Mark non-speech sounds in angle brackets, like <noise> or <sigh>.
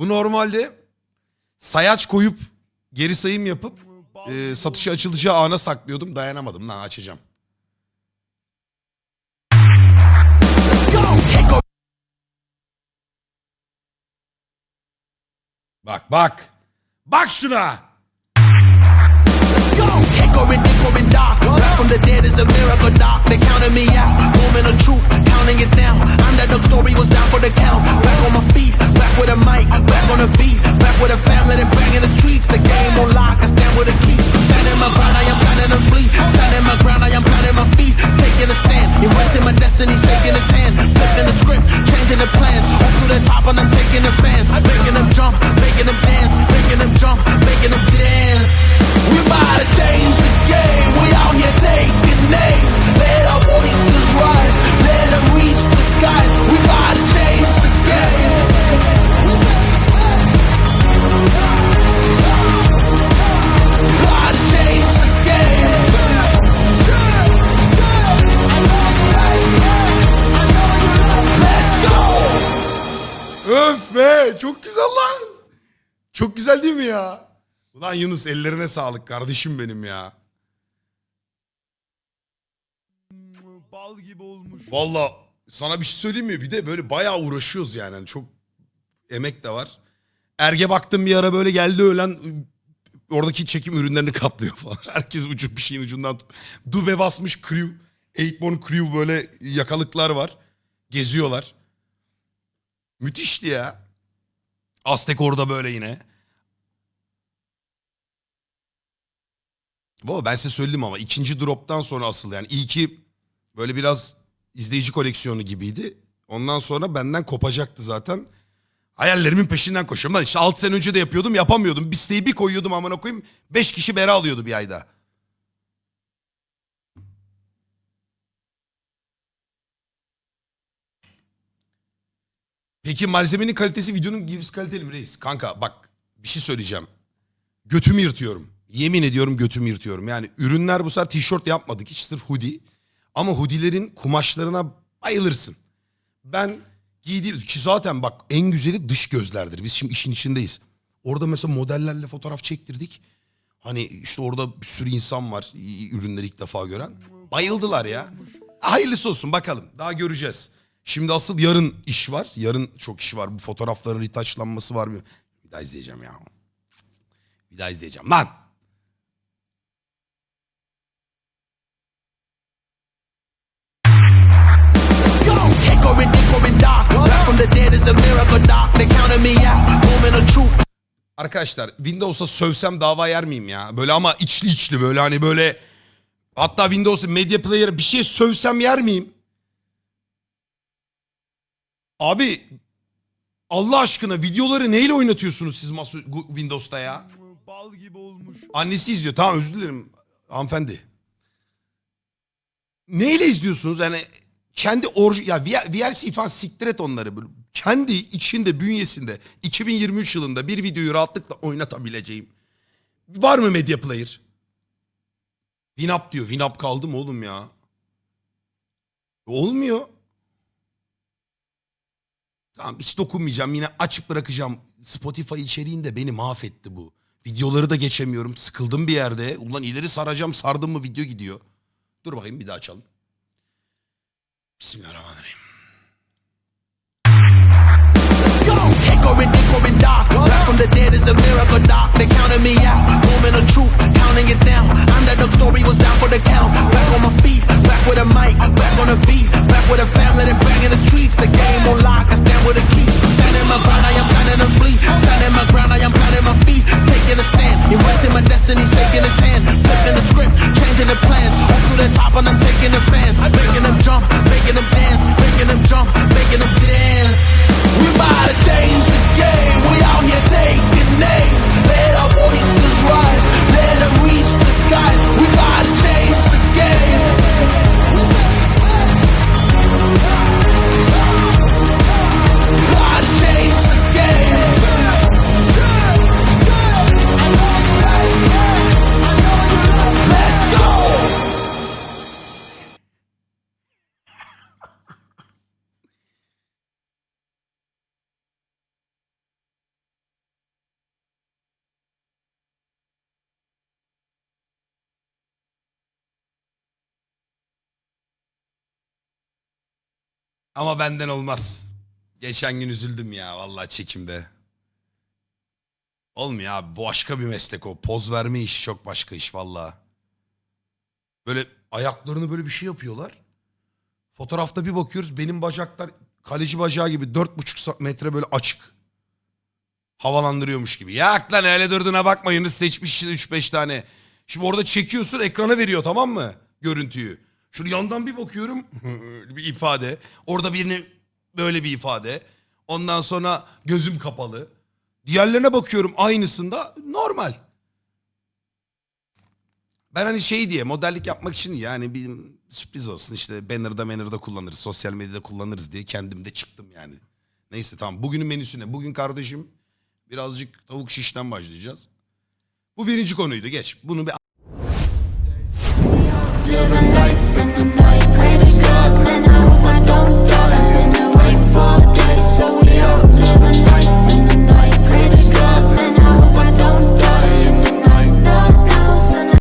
Bu normalde sayaç koyup geri sayım yapıp e, satışa açılacağı ana saklıyordum. Dayanamadım lan açacağım. Bak bak. Bak şuna. Back on my feet, back with a mic, back on a beat, back with a family, then bang in the streets. The game on lock, I stand with a key. Stand in my ground, I am pounding to flea. Stand in my ground, I am pounding my feet. Çok güzel lan. Çok güzel değil mi ya? Ulan Yunus ellerine sağlık kardeşim benim ya. Bal gibi olmuş. Valla sana bir şey söyleyeyim mi? Bir de böyle bayağı uğraşıyoruz yani. Hani çok emek de var. Erge baktım bir ara böyle geldi öğlen oradaki çekim ürünlerini <laughs> kaplıyor falan. Herkes ucu bir şeyin ucundan. Dube basmış crew. Eightborn crew böyle yakalıklar var. Geziyorlar. Müthişti ya. Aztek orada böyle yine. Baba ben size söyledim ama ikinci drop'tan sonra asıl yani ilki böyle biraz izleyici koleksiyonu gibiydi. Ondan sonra benden kopacaktı zaten. Hayallerimin peşinden koşuyorum. Lan işte 6 sene önce de yapıyordum yapamıyordum. Bir siteyi bir koyuyordum amına koyayım. 5 kişi bera alıyordu bir ayda. Peki malzemenin kalitesi videonun gibiz kaliteli mi reis? Kanka bak bir şey söyleyeceğim. Götümü yırtıyorum. Yemin ediyorum götümü yırtıyorum. Yani ürünler bu sefer tişört yapmadık. Hiç sırf hoodie. Ama hoodilerin kumaşlarına bayılırsın. Ben giydiğim ki zaten bak en güzeli dış gözlerdir. Biz şimdi işin içindeyiz. Orada mesela modellerle fotoğraf çektirdik. Hani işte orada bir sürü insan var ürünleri ilk defa gören. Bayıldılar ya. Hayırlısı olsun bakalım. Daha göreceğiz. Şimdi asıl yarın iş var. Yarın çok iş var. Bu fotoğrafların retaçlanması var mı? Bir daha izleyeceğim ya. Bir daha izleyeceğim. Lan! Arkadaşlar Windows'a sövsem dava yer miyim ya? Böyle ama içli içli böyle hani böyle hatta Windows'ta Media Player'a bir şey sövsem yer miyim? Abi Allah aşkına videoları neyle oynatıyorsunuz siz masa, Windows'ta ya? Bal gibi olmuş. Annesi izliyor. Tamam özür dilerim hanımefendi. Neyle izliyorsunuz? Yani kendi orji ya VLC falan siktir et onları. Böyle Kendi içinde bünyesinde 2023 yılında bir videoyu rahatlıkla oynatabileceğim. Var mı Media Player? Winamp diyor. Winamp kaldı mı oğlum ya? Olmuyor. Tamam hiç dokunmayacağım. Yine açıp bırakacağım. Spotify içeriğinde beni mahvetti bu. Videoları da geçemiyorum. Sıkıldım bir yerde. Ulan ileri saracağım sardım mı video gidiyor. Dur bakayım bir daha açalım. Bismillahirrahmanirrahim. Back a on my feet, back with a mic, back on the beat, with a family that bang in the streets. The game on lock, I stand with a key. Standing my ground, I am planning to flee. Standing my ground, I am planting my feet. Taking a stand, embracing my destiny, shaking his hand. Flipping the script, changing the plans. Off to the top and I'm taking the fans. Making them jump, making them dance, making them jump, making them dance. We about to change the game. We out here Ama benden olmaz. Geçen gün üzüldüm ya vallahi çekimde. Olmuyor abi. Bu başka bir meslek o. Poz verme işi çok başka iş vallahi. Böyle ayaklarını böyle bir şey yapıyorlar. Fotoğrafta bir bakıyoruz benim bacaklar kaleci bacağı gibi dört buçuk metre böyle açık. Havalandırıyormuş gibi. Yak lan öyle durduğuna bakmayın. Seçmiş 3-5 tane. Şimdi orada çekiyorsun ekrana veriyor tamam mı? Görüntüyü. Şöyle yandan bir bakıyorum. <laughs> bir ifade. Orada birini böyle bir ifade. Ondan sonra gözüm kapalı. Diğerlerine bakıyorum aynısında normal. Ben hani şey diye modellik yapmak için yani bir sürpriz olsun işte banner'da banner'da kullanırız. Sosyal medyada kullanırız diye kendim de çıktım yani. Neyse tamam bugünün menüsü ne? Bugün kardeşim birazcık tavuk şişten başlayacağız. Bu birinci konuydu geç. Bunu bir the